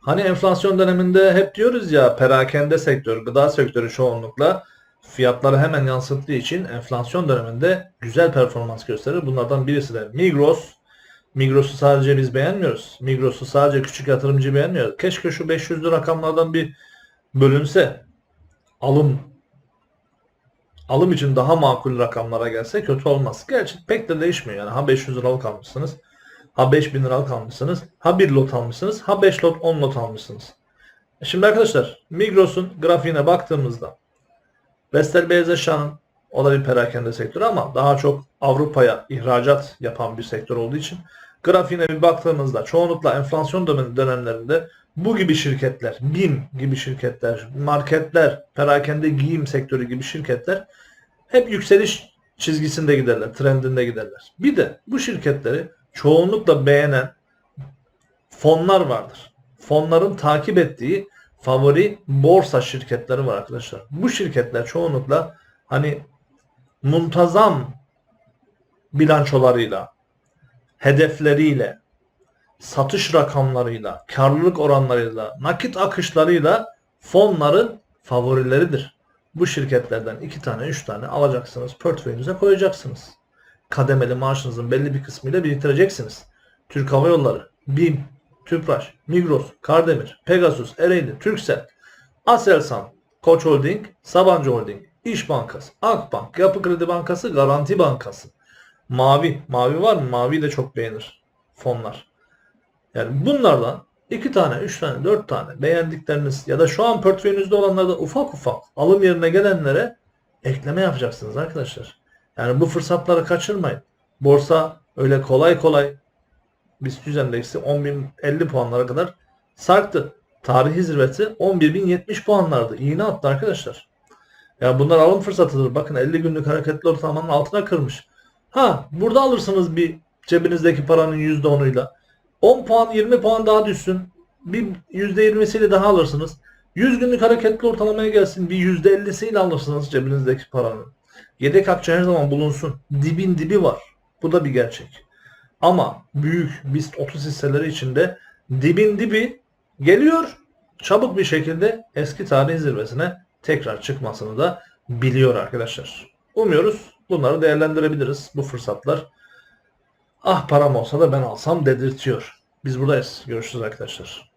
Hani enflasyon döneminde hep diyoruz ya perakende sektör, gıda sektörü çoğunlukla fiyatları hemen yansıttığı için enflasyon döneminde güzel performans gösterir. Bunlardan birisi de Migros. Migros'u sadece biz beğenmiyoruz. Migros'u sadece küçük yatırımcı beğenmiyor. Keşke şu 500'lü rakamlardan bir bölünse. Alım alım için daha makul rakamlara gelse kötü olmaz. Gerçi pek de değişmiyor yani. Ha 500 liralık almışsınız. Ha 5000 liralık almışsınız. Ha 1 lot almışsınız. Ha 5 lot 10 lot almışsınız. E Şimdi arkadaşlar Migros'un grafiğine baktığımızda Vestel Beyaz Eşya'nın o da bir perakende sektörü ama daha çok Avrupa'ya ihracat yapan bir sektör olduğu için grafiğine bir baktığımızda çoğunlukla enflasyon dönem- dönemlerinde bu gibi şirketler, BİM gibi şirketler, marketler, perakende giyim sektörü gibi şirketler hep yükseliş çizgisinde giderler, trendinde giderler. Bir de bu şirketleri çoğunlukla beğenen fonlar vardır. Fonların takip ettiği favori borsa şirketleri var arkadaşlar. Bu şirketler çoğunlukla hani muntazam bilançolarıyla, hedefleriyle, satış rakamlarıyla, karlılık oranlarıyla, nakit akışlarıyla fonların favorileridir. Bu şirketlerden iki tane, üç tane alacaksınız, portföyünüze koyacaksınız. Kademeli maaşınızın belli bir kısmıyla biriktireceksiniz. Türk Hava Yolları, BİM, Tüpraş, Migros, Kardemir, Pegasus, Ereğli, Türksel, Aselsan, Koç Holding, Sabancı Holding, İş Bankası, Akbank, Yapı Kredi Bankası, Garanti Bankası. Mavi. Mavi var mı? Mavi de çok beğenir fonlar. Yani bunlardan iki tane, üç tane, dört tane beğendikleriniz ya da şu an portföyünüzde olanlarda ufak ufak alım yerine gelenlere ekleme yapacaksınız arkadaşlar. Yani bu fırsatları kaçırmayın. Borsa öyle kolay kolay BIST endeksi 10.050 puanlara kadar sarktı. Tarihi zirvesi 11.070 puanlardı. İğne attı arkadaşlar. Ya bunlar alım fırsatıdır. Bakın 50 günlük hareketli ortalamanın altına kırmış. Ha burada alırsınız bir cebinizdeki paranın %10'uyla. 10 puan 20 puan daha düşsün. Bir %20'siyle daha alırsınız. 100 günlük hareketli ortalamaya gelsin. Bir %50'siyle alırsınız cebinizdeki paranın. Yedek akçe her zaman bulunsun. Dibin dibi var. Bu da bir gerçek. Ama büyük BIST 30 hisseleri içinde dibin dibi geliyor. Çabuk bir şekilde eski tarih zirvesine tekrar çıkmasını da biliyor arkadaşlar. Umuyoruz bunları değerlendirebiliriz. Bu fırsatlar ah param olsa da ben alsam dedirtiyor. Biz buradayız. Görüşürüz arkadaşlar.